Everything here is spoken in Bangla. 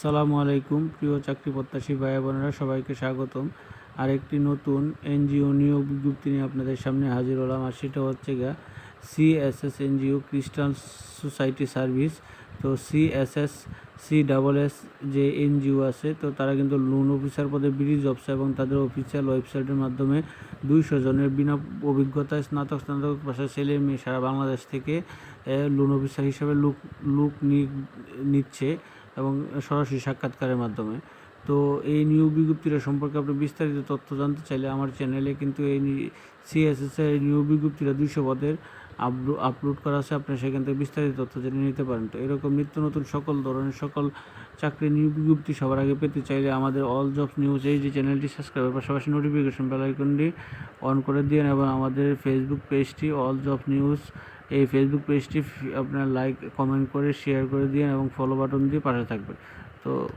আসসালামু আলাইকুম, প্রিয় চাকরি প্রত্যাশী ভাই বোনেরা, সবাইকে স্বাগতম। আরেকটি নতুন এনজিও নিয়োগ বিজ্ঞপ্তি নিয়ে আপনাদের সামনে হাজির হলাম, আর সেটা হচ্ছে গা CSS NGO Christian society service. তো সিএসএস সি ডাবল এস যে এনজিও আছে, তো তারা কিন্তু লোন অফিসার পদে ব্রিজ অফিস এবং তাদের অফিসিয়াল ওয়েবসাইটের মাধ্যমে দুইশো জনের বিনা অভিজ্ঞতায় স্নাতক স্নাতক পাশে ছেলে মেয়ে সারা বাংলাদেশ থেকে লোন অফিসার হিসেবে লুক লুক নিচ্ছে। এবং সরাসরি সাক্ষাৎকারের মাধ্যমে। তো এই নিয়োগ বিজ্ঞপ্তিটা সম্পর্কে আপনি বিস্তারিত তথ্য জানতে চাইলে আমার চ্যানেলে কিন্তু এই সিএসএস এর নিয়োগ বিজ্ঞপ্তিটা দুইশো পদের আপলো- আপলোড করা আছে। আপনি সেখান থেকে বিস্তারিত তথ্য জেনে নিতে পারেন। তো এরকম নিত্য নতুন সকল ধরনের সকল চাকরি নিয়োগ বিজ্ঞপ্তি সবার আগে পেতে চাইলে আমাদের অল জবস নিউজ এই যে চ্যানেলটি সাবস্ক্রাইবের পাশাপাশি নোটিফিকেশন বেল আইকনটি অন করে দিন এবং আমাদের ফেসবুক পেজটি অল জব নিউজ এই ফেসবুক পেজটি আপনার লাইক কমেন্ট করে শেয়ার করে দিন এবং ফলো বাটন দিয়ে পাশে থাকবেন। তো